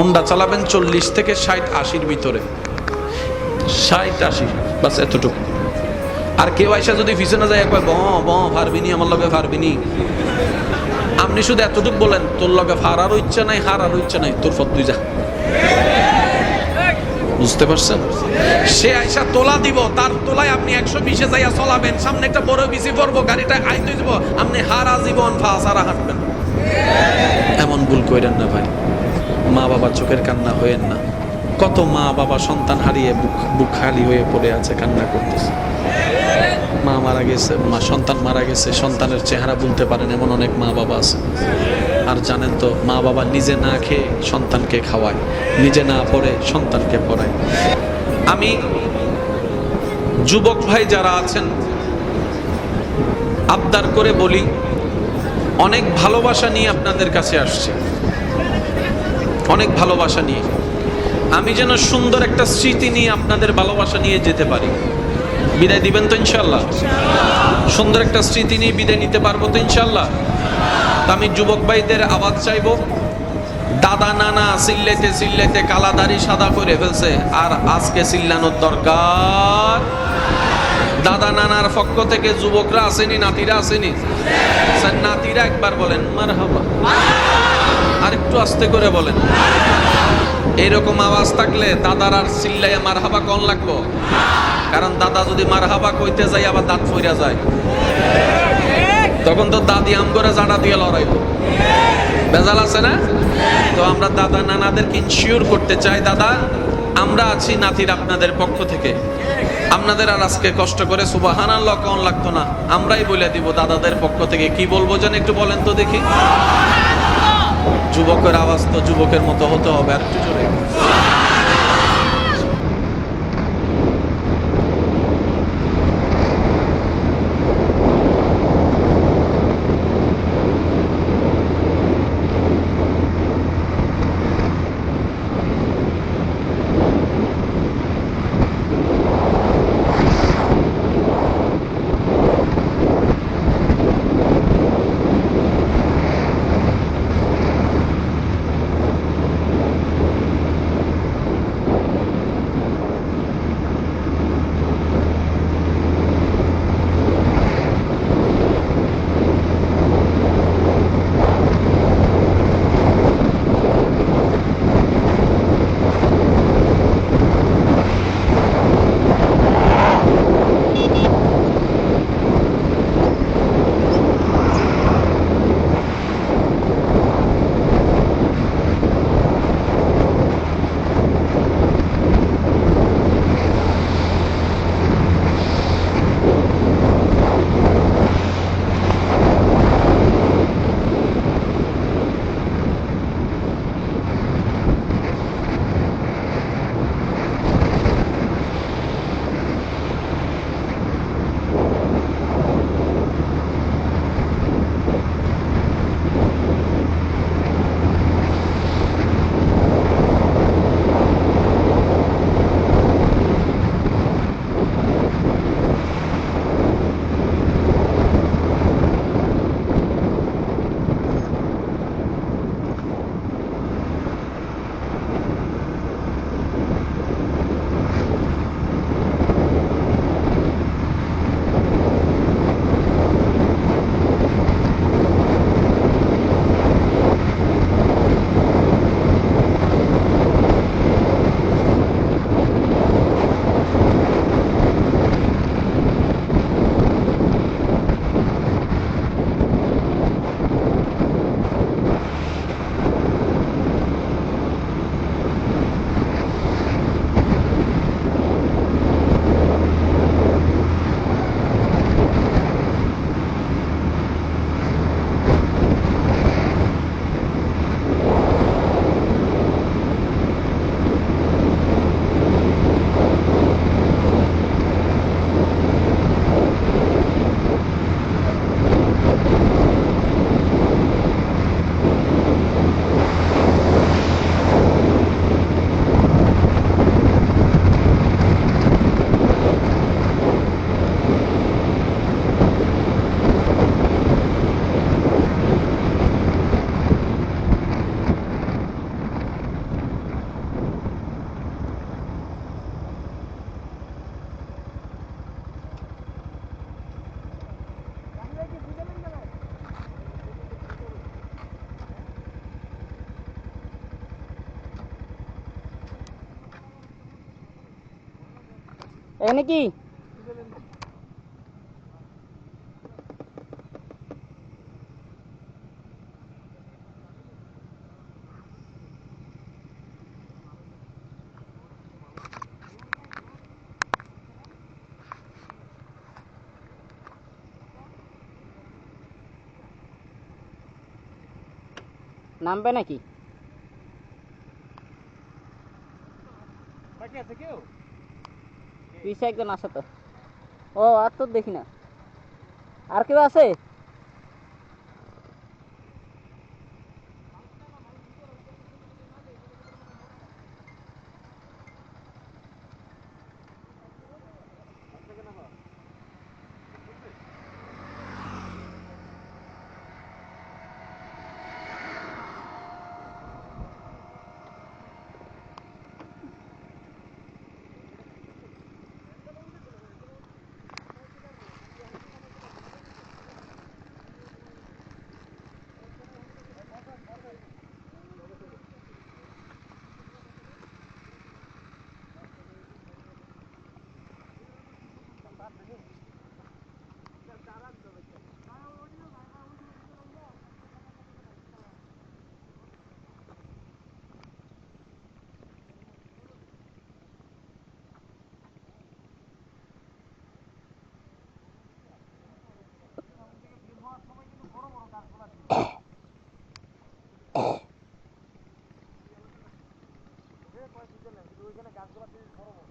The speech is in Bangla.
হোন্ডা চালাবেন চল্লিশ থেকে ষাট আশির ভিতরে। ষাট আশি, বাস এতটুকু। আর কেউ আইসা যদি পিছনে যায় একবার, ব ব পারবিনি আমার লগে পারবিনি আপনি শুধু এতটুকু বলেন, তোর লগে ফারারও ইচ্ছা নাই, হারারও ইচ্ছা নাই, তোর ফত তুই যা। বুঝতে পারছেন? সে আইসা তোলা দিব, তার তোলায় আপনি একশো বিশে যাইয়া চলাবেন। সামনে একটা বড় বিসি পড়ব গাড়িটা আইতে দিব আপনি হারা জীবন ফা সারা হাঁটবেন। এমন ভুল কইরেন না ভাই। মা বাবা চোখের কান্না হয়েন না। কত মা বাবা সন্তান হারিয়ে বুক খালি হয়ে পড়ে আছে, কান্না করতেছে। মা মারা গেছে, মা সন্তান মারা গেছে, সন্তানের চেহারা বলতে পারেন এমন অনেক মা বাবা আছে। আর জানেন তো মা বাবা নিজে না খেয়ে সন্তানকে খাওয়ায়, নিজে না পড়ে সন্তানকে পড়ায়। আমি যুবক ভাই যারা আছেন, আবদার করে বলি, অনেক ভালোবাসা নিয়ে আপনাদের কাছে আসছে। অনেক ভালোবাসা নিয়ে। আমি যেন সুন্দর একটা স্মৃতি নিয়ে আপনাদের ভালোবাসা নিয়ে যেতে পারি। বিদায় দিবেন তো ইনশাল্লাহ সুন্দর একটা স্মৃতি নিয়ে বিদায় নিতে পারব তো ইনশাল্লাহ তা আমি যুবক ভাইদের আওয়াজ চাইব। দাদা নানা সিল্লেতে সিল্লেতে কালা দাড়ি সাদা করে ফেলছে। আর আজকে চিল্লানোর দরকার? দাদা নানার পক্ষ থেকে যুবকরা আসেনি নাতিরা আসেনি? নাতিরা একবার বলেন মার হাবা আর একটু আস্তে করে বলেন। এইরকম আওয়াজ থাকলে দাদার আর চিল্লাই মার হাবা কন লাগবো? কারণ দাদা যদি মার হাবা কইতে যাই আবার দাঁত ফইরা যায়। তখন তো দাদি আম করে জাড়া দিয়ে লড়াইব। বেজাল আছে না? তো আমরা দাদা নানাদেরকে ইনশিওর করতে চাই। দাদা, আমরা আছি নাতির আপনাদের পক্ষ থেকে। আপনাদের আর আজকে কষ্ট করে সুবাহান আল্লাহ কন লাগতো না। আমরাই বলে দিব দাদাদের পক্ষ থেকে। কি বলব যেন একটু বলেন তো দেখি। যুবকের আওয়াজ তো যুবকের মতো হতে হবে আর একটু জোরে। এখানে কি? নামবে নাকি? বাকি আছে কেউ? পিছে একজন আছে তো। ও আর তো দেখি না। আর কেউ আছে? ওইখানে গাছগুলা বড় বড়